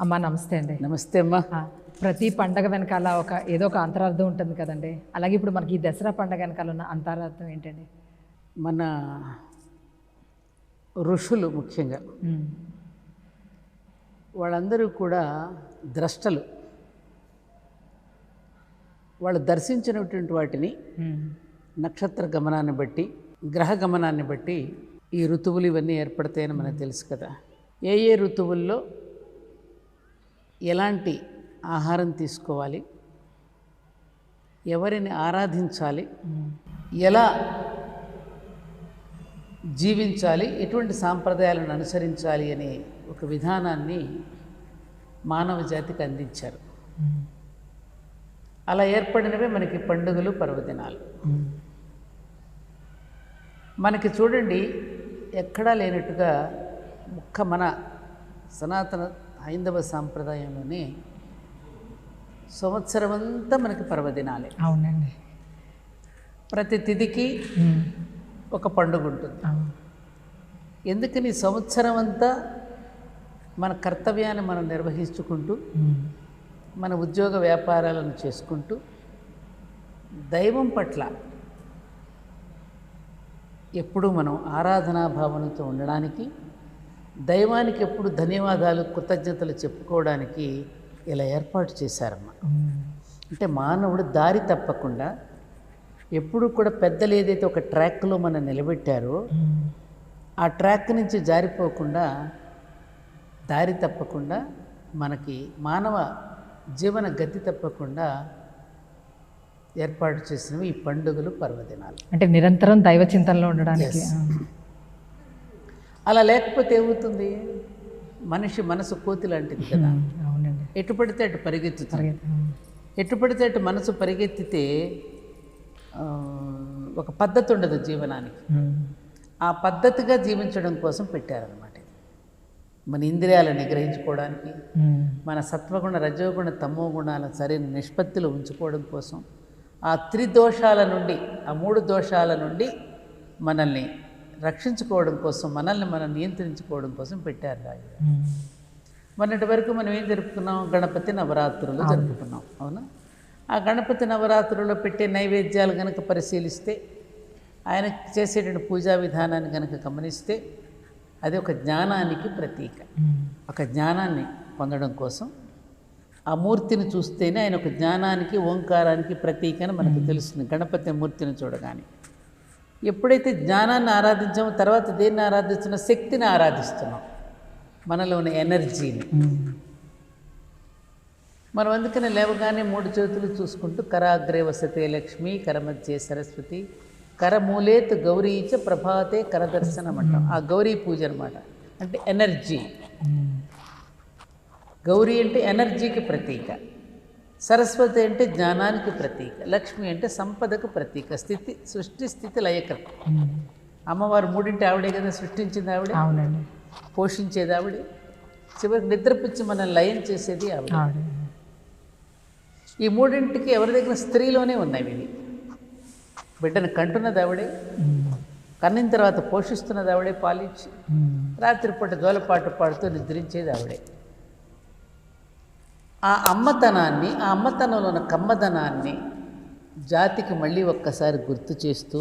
అమ్మా నమస్తే అండి. నమస్తే అమ్మా. ప్రతి పండగ వెనకాల ఒక ఏదో ఒక అంతరార్థం ఉంటుంది కదండి. అలాగే ఇప్పుడు మనకి ఈ దసరా పండగ వెనకాల ఉన్న అంతరార్థం ఏంటండి? మన ఋషులు ముఖ్యంగా వాళ్ళందరూ కూడా ద్రష్టలు. వాళ్ళు దర్శించినటువంటి వాటిని నక్షత్ర గమనాన్ని బట్టి గ్రహ గమనాన్ని బట్టి ఈ ఋతువులు ఇవన్నీ ఏర్పడతాయని మనకు తెలుసు కదా. ఏ ఏ ఋతువుల్లో ఎలాంటి ఆహారం తీసుకోవాలి? ఎవరిని ఆరాధించాలి? ఎలా జీవించాలి? ఎటువంటి సాంప్రదాయాలను అనుసరించాలి అనే ఒక విధానాన్ని మానవ జాతికి అందించారు. అలా ఏర్పడినవే మనకి పండుగలు పర్వదినాలు. మనకి చూడండి ఎక్కడా లేనట్టుగా ఒక్క మన సనాతన హైందవ సాంప్రదాయంలోనే సంవత్సరం అంతా మనకి పర్వదినాలే. అవునండి. ప్రతి తిథికి ఒక పండుగ ఉంటుంది. ఎందుకని సంవత్సరం అంతా మన కర్తవ్యాన్ని మనం నిర్వహించుకుంటూ మన ఉద్యోగ వ్యాపారాలను చేసుకుంటూ దైవం పట్ల ఎప్పుడూ మనం ఆరాధనా భావనతో ఉండడానికి దైవానికి ఎప్పుడు ధన్యవాదాలు కృతజ్ఞతలు చెప్పుకోవడానికి ఇలా ఏర్పాటు చేశారమ్మ అంటే మానవుడు దారి తప్పకుండా ఎప్పుడు కూడా పెద్దలు ఏదైతే ఒక ట్రాక్లో మనం నిలబెట్టారో ఆ ట్రాక్ నుంచి జారిపోకుండా దారి తప్పకుండా మనకి మానవ జీవన గతి తప్పకుండా ఏర్పాటు చేసినవి ఈ పండుగలు పర్వదినాలు. అంటే నిరంతరం దైవ చింతనలో ఉండడానికి. అలా లేకపోతే ఏమవుతుంది? మనిషి మనసు కోతి లాంటిది కదా. అవునండి. ఎటు పడితే అటు పరిగెత్తుతుంది. ఎటు పడితే అటు మనసు పరిగెత్తితే ఒక పద్ధతి ఉండదు జీవనానికి. ఆ పద్ధతిగా జీవించడం కోసం పెట్టారనమాట మన ఇంద్రియాలను నిగ్రహించుకోవడానికి మన సత్వగుణ రజోగుణ తమో గుణాలను సరైన నిష్పత్తిలో ఉంచుకోవడం కోసం ఆ త్రిదోషాల నుండి ఆ మూడు దోషాల నుండి మనల్ని రక్షించుకోవడం కోసం మనల్ని మనం నియంత్రించుకోవడం కోసం పెట్టారు రాజు ఉమ్, మొన్నటి వరకు మనం ఏం జరుపుకున్నాం? గణపతి నవరాత్రులు జరుపుకున్నాం. అవునా? ఆ గణపతి నవరాత్రుల్లో పెట్టే నైవేద్యాలు కనుక పరిశీలిస్తే ఆయన చేసేటువంటి పూజా విధానాన్ని కనుక గమనిస్తే అది ఒక జ్ఞానానికి ప్రతీక. ఉమ్, ఒక జ్ఞానాన్ని పొందడం కోసం ఆ మూర్తిని చూస్తేనే ఆయన ఒక జ్ఞానానికి ఓంకారానికి ప్రతీక అని మనకు తెలుస్తుంది. గణపతి మూర్తిని చూడగానే. ఎప్పుడైతే జ్ఞానాన్ని ఆరాధించామో తర్వాత దేన్ని ఆరాధిస్తున్నా? శక్తిని ఆరాధిస్తున్నాం. మనలో ఉన్న ఎనర్జీని. మనం అందుకని లేవగానే మూడు చేతులు చూసుకుంటూ కరాగ్రే వసతే లక్ష్మి కరమధ్యే సరస్వతి కరమూలేత్ గౌరీచ ప్రభాతే కరదర్శనం అంటాం ఆ గౌరీ పూజ అనమాట అంటే ఎనర్జీ. గౌరీ అంటే ఎనర్జీకి ప్రతీక. సరస్వతి అంటే జ్ఞానానికి ప్రతీక లక్ష్మి అంటే సంపదకు ప్రతీక స్థితి సృష్టి స్థితి లయకర్త. అమ్మవారు మూడింటి ఆవిడే కదా సృష్టించింది ఆవిడే? అవునండి. పోషించేది ఆవిడే? చివరికి నిద్రపుచ్చి మనం లయం చేసేది ఆవిడ. ఈ మూడింటికి ఎవరి దగ్గర స్త్రీలోనే ఉన్నాయి ఇవి బిడ్డను కంటున్నది ఆవిడే కన్నిన తర్వాత పోషిస్తున్నది ఆవిడే పాలిచ్చి ఉమ్, రాత్రిపూట జోలపాటు పాడుతూ నిద్రించేది ఆవిడే. ఆ అమ్మతనాన్ని ఆ అమ్మతనంలో ఉన్న కమ్మదనాన్ని జాతికి మళ్ళీ ఒక్కసారి గుర్తు చేస్తూ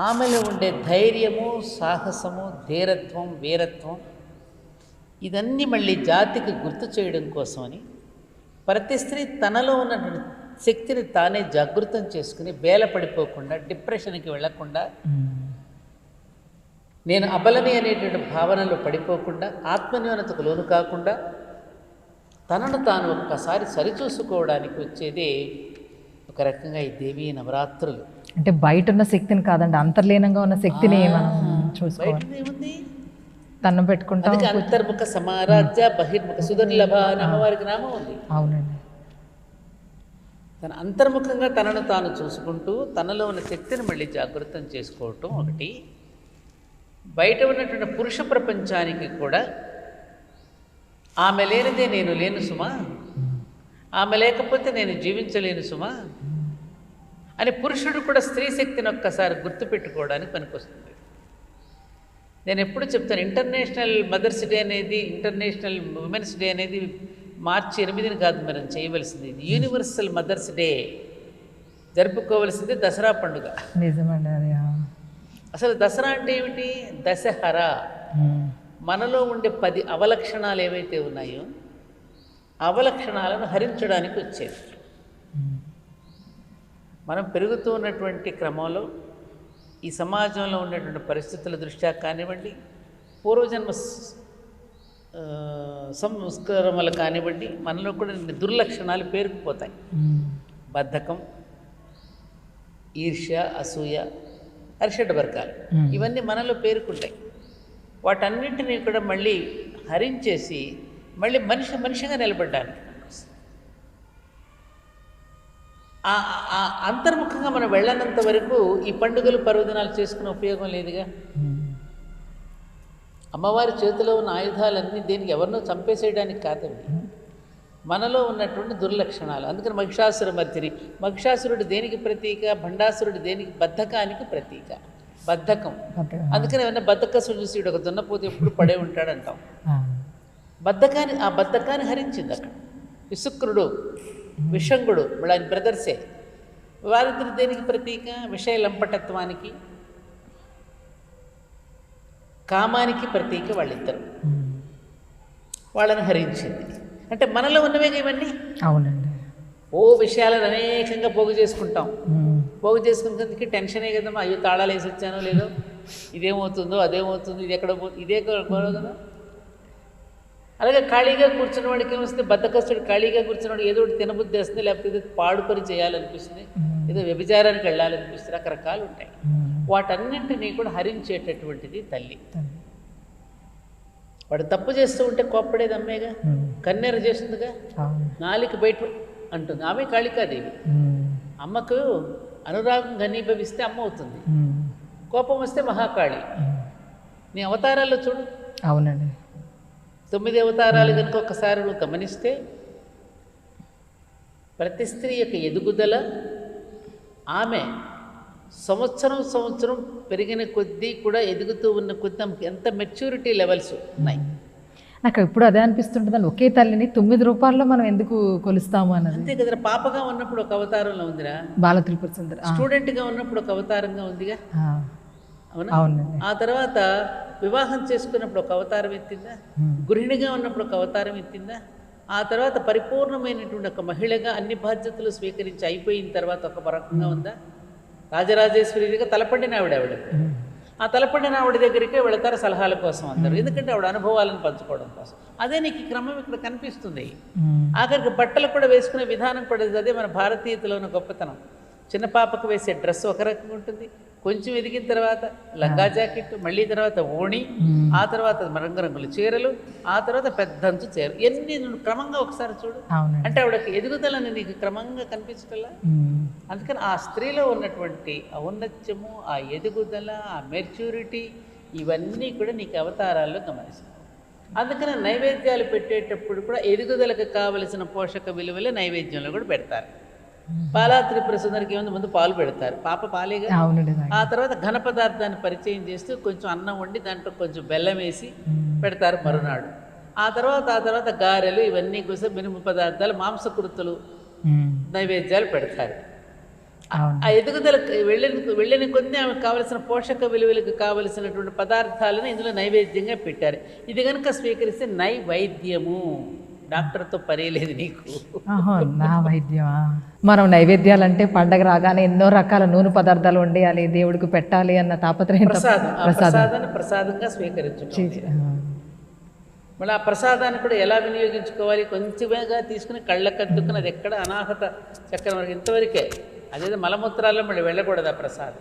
ఆమెలో ఉండే ధైర్యము సాహసము ధీరత్వం వీరత్వం ఇదన్నీ మళ్ళీ జాతికి గుర్తు చేయడం కోసమని ప్రతి స్త్రీ తనలో ఉన్నటువంటి శక్తిని తానే జాగృతం చేసుకుని బేలపడిపోకుండా డిప్రెషన్కి వెళ్ళకుండా నేను అబలని అనేటువంటి భావనలో పడిపోకుండా ఆత్మన్యూనతకు లోను కాకుండా తనను తాను ఒక్కసారి సరిచూసుకోవడానికి వచ్చేదే ఒక రకంగా ఈ దేవీ నవరాత్రులు. అంటే బయట ఉన్న శక్తిని కాదండి అంతర్లీనంగా ఉన్న శక్తిని మనం చూసుకోవాలి. పెట్టుకుంటాం అంతర్ముఖ సమారాధ్య బహిర్ముఖ సుదుర్లభ అమ్మవారికి నామం ఉంది. అవునండి. తన అంతర్ముఖంగా తనను తాను చూసుకుంటూ తనలో ఉన్న శక్తిని మళ్ళీ జాగృతం చేసుకోవటం ఒకటి. బయట ఉన్నటువంటి పురుష ప్రపంచానికి కూడా ఆమె లేనిదే నేను లేను సుమా. ఆమె లేకపోతే నేను జీవించలేను సుమా. అని పురుషుడు కూడా స్త్రీ శక్తిని ఒక్కసారి గుర్తుపెట్టుకోవడానికి పనికొస్తుంది. నేను ఎప్పుడు చెప్తాను ఇంటర్నేషనల్ మదర్స్ డే అనేది ఇంటర్నేషనల్ ఉమెన్స్ డే అనేది మార్చి ఎనిమిదిని కాదు మనం చేయవలసింది. ఇది యూనివర్సల్ మదర్స్ డే. జరుపుకోవలసింది దసరా పండుగ. నిజమండి. అసలు దసరా అంటే ఏమిటి? దశహరా. మనలో ఉండే పది అవలక్షణాలు ఏవైతే ఉన్నాయో అవలక్షణాలను హరించడానికి వచ్చేది. మనం పెరుగుతూ ఉన్నటువంటి క్రమంలో ఈ సమాజంలో ఉన్నటువంటి పరిస్థితుల దృష్ట్యా కానివ్వండి పూర్వజన్మ సంస్కారములు కానివ్వండి మనలో కూడా దుర్లక్షణాలు పేరుకుపోతాయి. బద్ధకం ఈర్ష్య అసూయ అరిషడ్ వర్గాలు. ఇవన్నీ మనలో పేరుకుంటాయి వాటన్నింటినీ కూడా మళ్ళీ హరించేసి మళ్ళీ మనిషి మనిషిగా నిలబడ్డానికి అంతర్ముఖంగా మనం వెళ్ళనంత వరకు ఈ పండుగలు పర్వదినాలు చేసుకునే ఉపయోగం లేదుగా? అమ్మవారి చేతిలో ఉన్న ఆయుధాలన్నీ దేనికి ఎవరినో చంపేసేయడానికి కాదండి. మనలో ఉన్నటువంటి దుర్లక్షణాలు. అందుకని మహిషాసుర మర్తిని. మహిషాసురుడు దేనికి ప్రతీక? భండాసురుడు దేనికి? బద్ధకానికి ప్రతీక. బద్ధకం. అందుకని ఏమన్నా బద్ధకసుడు చూసి వీడు ఒక దున్నపోతే ఎప్పుడు పడే ఉంటాడంటాం. బద్ధకాన్ని ఆ బద్ధకాన్ని హరించింది అక్కడ. విశుక్రుడు విషంగుడు వీళ్ళ ఆయన బ్రదర్సే. వారిద్దరు దేనికి ప్రతీక? విషయ లంపటత్వానికి కామానికి ప్రతీక వాళ్ళిద్దరు. వాళ్ళని హరించింది. అంటే మనలో ఉన్నవే ఇవన్నీ? అవునండి. ఓ విషయాలను అనేకంగా పోగు చేసుకుంటాం. పోగు చేసుకున్నందుకు టెన్షనే కదమ్మా అయ్యో తాళాలు వేసి వచ్చానో లేదో. ఇదేమవుతుందో అదేమవుతుందో ఇది ఎక్కడ ఇదే కదా. అలాగే ఖాళీగా కూర్చున్న వాడికి ఏమొస్తుంది బద్దకస్తుడు ఖాళీగా కూర్చున్నవాడు ఏదో ఒకటి తినబుద్ధి వస్తుంది లేకపోతే ఏదో పాడు పని చేయాలనిపిస్తుంది ఏదో వ్యభిచారానికి వెళ్ళాలనిపిస్తుంది రకరకాలు ఉంటాయి. వాటన్నింటినీ కూడా హరించేటటువంటిది తల్లి. వాడు తప్పు చేస్తూ ఉంటే కోప్పడేది అమ్మేగా. కన్నెర చేస్తుందిగా. నాలిక బయట అంటుంది. ఆమె కాళికాదేవి. అమ్మకు అనురాగం ఘనీభవిస్తే అమ్మ అవుతుంది. కోపం వస్తే మహాకాళి. నీ అవతారాల్లో చూడు. అవునండి. తొమ్మిది అవతారాలు కనుక ఒకసారి నువ్వు గమనిస్తే ప్రతి స్త్రీ యొక్క ఎదుగుదల ఆమె సంవత్సరం సంవత్సరం పెరిగిన కొద్దీ కూడా ఎదుగుతూ ఉన్న కొద్దీ ఎంత మెచ్యూరిటీ లెవెల్స్ ఉన్నాయి. నాకు ఎప్పుడు అదే అనిపిస్తుంటుందండి. ఒకే తల్లిని తొమ్మిది రూపాయల్లో మనం ఎందుకు కొలుస్తాము అన్నది. అంతే కదరా పాపగా ఉన్నప్పుడు ఒక అవతారంలో ఉందిరా. బాల త్రిపుర సుందరి స్టూడెంట్గా ఉన్నప్పుడు ఒక అవతారంగా ఉందిగా. అవునా? అవునండి. ఆ తర్వాత వివాహం చేసుకున్నప్పుడు ఒక అవతారం ఎత్తిందా. గృహిణిగా ఉన్నప్పుడు ఒక అవతారం ఎత్తిందా? ఆ తర్వాత పరిపూర్ణమైనటువంటి ఒక మహిళగా అన్ని బాధ్యతలు స్వీకరించి అయిపోయిన తర్వాత ఒక రకంగా ఉందా? రాజరాజేశ్వరిగా తలపడిన ఆవిడ ఆవిడ. ఆ తలపడిన ఆవిడ దగ్గరికే వెళతారు సలహాల కోసం అందరు. ఎందుకంటే ఆవిడ అనుభవాలను పంచుకోవడం కోసం. అదే నీకు ఈ క్రమం ఇక్కడ కనిపిస్తుంది. ఆఖరికి బట్టలు కూడా వేసుకునే విధానం కూడా అదే మన భారతీయతలో ఉన్న గొప్పతనం. చిన్న పాపకు వేసే డ్రెస్ ఒక రకంగా ఉంటుంది. కొంచెం ఎదిగిన తర్వాత లంగా జాకెట్ మళ్ళీ తర్వాత ఓణి. ఆ తర్వాత రంగురంగుల చీరలు ఆ తర్వాత పెద్దంచు చీర ఎన్ని నువ్వు క్రమంగా ఒకసారి చూడు. అంటే ఆవిడకి ఎదుగుదలని నీకు క్రమంగా కనిపించటల్లా ఉమ్. అందుకని ఆ స్త్రీలో ఉన్నటువంటి ఔన్నత్యము ఆ ఎదుగుదల ఆ మెచ్యూరిటీ ఇవన్నీ కూడా నీకు అవతారాల్లో గమనిస్తావు. అందుకని నైవేద్యాలు పెట్టేటప్పుడు కూడా ఎదుగుదలకు కావలసిన పోషక విలువలే నైవేద్యంలో కూడా పెడతారు. పాలా త్రిపుర సుందరికి ఏముంది? ముందు పాలు పెడతారు. పాప పాలేగా. ఆ తర్వాత ఘన పదార్థాన్ని పరిచయం చేస్తూ కొంచెం అన్నం వండి దాంట్లో కొంచెం బెల్లం వేసి. పెడతారు మరునాడు. ఆ తర్వాత ఆ తర్వాత గారెలు ఇవన్నీ కోసం మినుము పదార్థాలు మాంసకృతులు. నైవేద్యాలు పెడతారు. ఆ ఎదుగుదలకు వెళ్ళిన వెళ్ళిన కొద్దీ ఆమెకు కావలసిన పోషక విలువలకు కావలసినటువంటి పదార్థాలను ఇందులో నైవేద్యంగా పెట్టారు. ఇది కనుక స్వీకరిస్తే నైవేద్యము. డాక్టర్తో పనే లేదు నీకు. నా వైద్యమా? మనం నైవేద్యాలు అంటే పండగ రాగానే ఎన్నో రకాల నూనె పదార్థాలు వండేయాలి దేవుడికి పెట్టాలి అన్న తాపత్రయం ప్రసాదాన్ని ప్రసాదంగా స్వీకరించడం ఆ. మళ్ళీ ఆ ప్రసాదాన్ని కూడా ఎలా వినియోగించుకోవాలి? కొంచెమేగా తీసుకుని కళ్ళకద్దుకుని అది ఎక్కడ? అనాహత చక్రం వరకు ఇంతవరకే. అదేదో మలమూత్రాల్లో మళ్ళీ వెళ్ళకూడదు ఆ ప్రసాదం.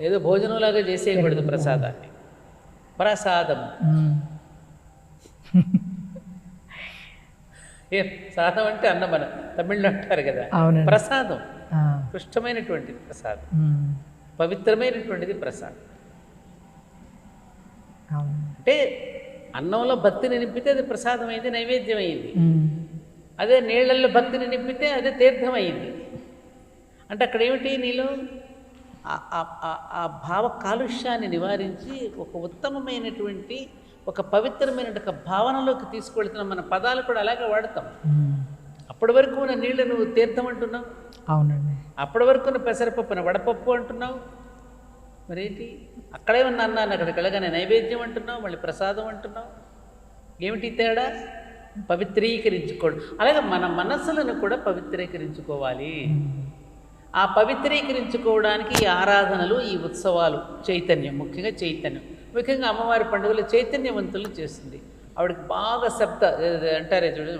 ఏదో భోజనంలాగా చేసేయకూడదు ప్రసాదాన్ని. ప్రసాదం. ఏ సాదం అంటే అన్నం మన తమిళ్ళో అంటారు కదా. ప్రసాదం. ఆ. కృష్టమైనటువంటిది ప్రసాదం. పవిత్రమైనటువంటిది ప్రసాదం. అంటే అన్నంలో భక్తిని నింపితే అది ప్రసాదమైంది నైవేద్యం అయింది. అదే నీళ్ళల్లో భక్తిని నింపితే అదే తీర్థం అయింది అంటే అక్కడ ఏమిటి నీలో ఆ భావ కాలుష్యాన్ని నివారించి ఒక ఉత్తమమైనటువంటి ఒక పవిత్రమైన ఒక భావనలోకి తీసుకెళ్తున్నాం మన పదాలు కూడా అలాగే వాడతాం. అప్పటి వరకు ఉన్న నీళ్ళు నువ్వు తీర్థం అంటున్నావు? అవునండి. అప్పటి వరకు ఉన్న పెసరపప్పున వడపప్పు అంటున్నావు? మరేంటి? అక్కడే ఉన్న అన్నాను అక్కడికి వెళ్ళగానే నైవేద్యం అంటున్నావు మళ్ళీ ప్రసాదం అంటున్నావు? ఏమిటి తేడా? పవిత్రీకరించుకోవడం. అలాగే మన మనస్సులను కూడా పవిత్రీకరించుకోవాలి. ఆ పవిత్రీకరించుకోవడానికి ఈ ఆరాధనలు ఈ ఉత్సవాలు చైతన్యం ముఖ్యంగా చైతన్యం. ముఖ్యంగా అమ్మవారి పండుగలు చైతన్యవంతులు చేస్తుంది. ఆవిడకి బాగా శబ్ద అంటారే చూడు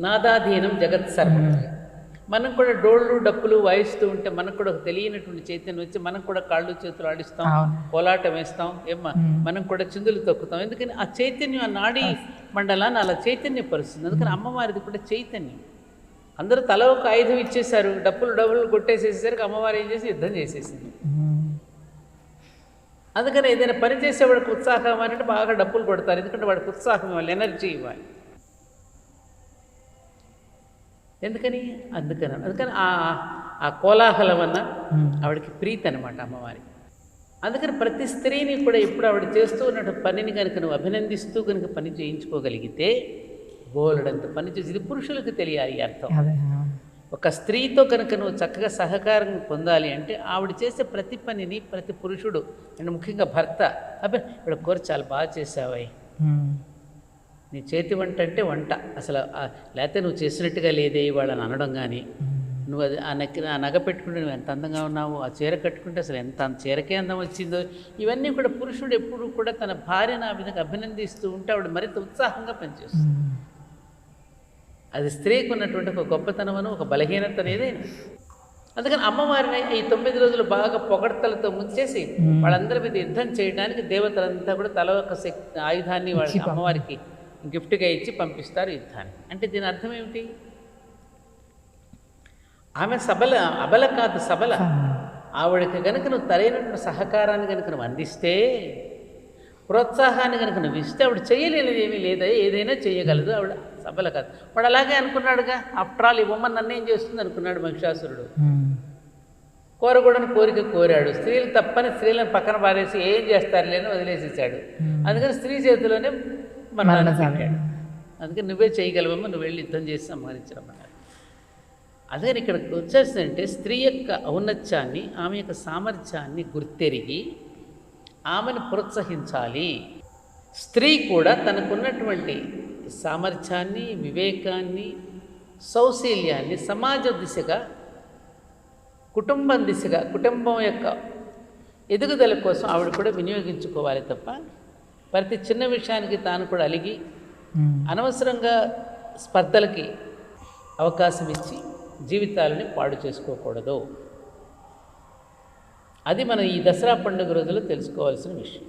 నాదాధీనం జగత్ సర్వం. మనం కూడా డోళ్ళు డప్పులు వాయిస్తూ ఉంటే మనకు కూడా తెలియనటువంటి చైతన్యం వచ్చి మనం కూడా కాళ్ళు చేతులు ఆడిస్తాం. కోలాటం వేస్తాం ఏమ్మా మనం కూడా చిందులు తొక్కుతాం. ఎందుకని? ఆ చైతన్యం ఆ నాడీ మండలాన్ని అలా చైతన్యపరుస్తుంది. అందుకని అమ్మవారిది కూడా చైతన్యం. అందరూ తల ఒక ఆయుధం ఇచ్చేశారు డప్పులు డబ్బులు కొట్టేసేసరికి అమ్మవారు ఏం చేసి? యుద్ధం చేసేసింది. అందుకని ఏదైనా పని చేసేవాడికి ఉత్సాహం అంటే బాగా డప్పులు కొడతారు. ఎందుకంటే వాడికి ఉత్సాహం ఇవ్వాలి ఎనర్జీ ఇవ్వాలి. ఎందుకని? అందుకని అందుకని ఆ ఆ కోలాహలం అన్న ఆవిడకి ప్రీతి అనమాట అమ్మవారికి. అందుకని ప్రతి స్త్రీని కూడా ఇప్పుడు ఆవిడ చేస్తూ ఉన్న పనిని కనుక నువ్వు అభినందిస్తూ కనుక పని చేయించుకోగలిగితే బోలెడంత పని చేసి ఇది పురుషులకు తెలియాలి అర్థం. ఒక స్త్రీతో కనుక నువ్వు చక్కగా సహకారం పొందాలి అంటే ఆవిడ చేసే ప్రతి పనిని ప్రతి పురుషుడు అండ్ ముఖ్యంగా భర్త. అబ్బాయి ఇక్కడ కూర చాలా బాగా చేసావాయి. నీ చేతి వంట అంటే వంట. అసలు లేకపోతే నువ్వు చేసినట్టుగా లేదే వాళ్ళని అనడం కానీ. నువ్వు అది ఆ నక్కి ఆ నగ పెట్టుకుంటే నువ్వు ఎంత అందంగా ఉన్నావు ఆ చీర కట్టుకుంటే అసలు ఎంత చీరకే అందం వచ్చిందో. ఇవన్నీ కూడా పురుషుడు ఎప్పుడు కూడా తన భార్యను ఆ విధంగా అభినందిస్తూ ఉంటే ఆవిడ మరింత ఉత్సాహంగా పనిచేస్తుంది. అది స్త్రీకి ఉన్నటువంటి ఒక గొప్పతనమును ఒక బలహీనత అనేది అందుకని అమ్మవారిని ఈ తొమ్మిది రోజులు బాగా పొగడ్తలతో ముంచేసి వాళ్ళందరి మీద యుద్ధం చేయడానికి దేవతలంతా కూడా తల ఒక శక్తి ఆయుధాన్ని వాళ్ళకి అమ్మవారికి గిఫ్ట్గా ఇచ్చి పంపిస్తారు యుద్ధాన్ని. అంటే దీని అర్థం ఏమిటి? ఆమె సబల అబల కాదు సబల. ఆవిడకి కనుక నువ్వు తరైనటువంటి సహకారాన్ని కనుక నువ్వు అందిస్తే ప్రోత్సాహాన్ని కనుక నువ్వు ఇస్తే ఆవిడ చేయలేనిది ఏమీ లేదా ఏదైనా చేయగలదు. ఆవిడ సబల కాదు. వాడు అలాగే అనుకున్నాడుగా. ఆఫ్టర్ ఆల్ ఈ బొమ్మ నన్నేం చేస్తుంది అనుకున్నాడు మహిషాసురుడు. ఉమ్. కోరకూడని కోరిక కోరాడు. స్త్రీలు తప్పని స్త్రీలను పక్కన పారేసి ఏం చేస్తారు లేని వదిలేసేసాడు అందుకని స్త్రీ చేతిలోనే. పెట్టాడు అందుకని నువ్వే చేయగలవమ్మా నువ్వు వెళ్ళి యుద్ధం చేసి సంహరించడమన్నాడు అందుకని ఇక్కడికి వచ్చేసిందంటే స్త్రీ యొక్క ఔన్నత్యాన్ని ఆమె యొక్క సామర్థ్యాన్ని గుర్తెరిగి ఆమెను ప్రోత్సహించాలి స్త్రీ కూడా తనకున్నటువంటి సామర్థ్యాన్ని వివేకాన్ని సౌశీల్యాన్ని సమాజ దిశగా కుటుంబం దిశగా కుటుంబం యొక్క ఎదుగుదల కోసం ఆవిడ కూడా వినియోగించుకోవాలి తప్ప ప్రతి చిన్న విషయానికి తాను కూడా అలిగి. అనవసరంగా స్పర్ధలకి అవకాశం ఇచ్చి జీవితాలని పాడు చేసుకోకూడదు అది మనం ఈ దసరా పండుగ రోజుల్లో తెలుసుకోవాల్సిన విషయం.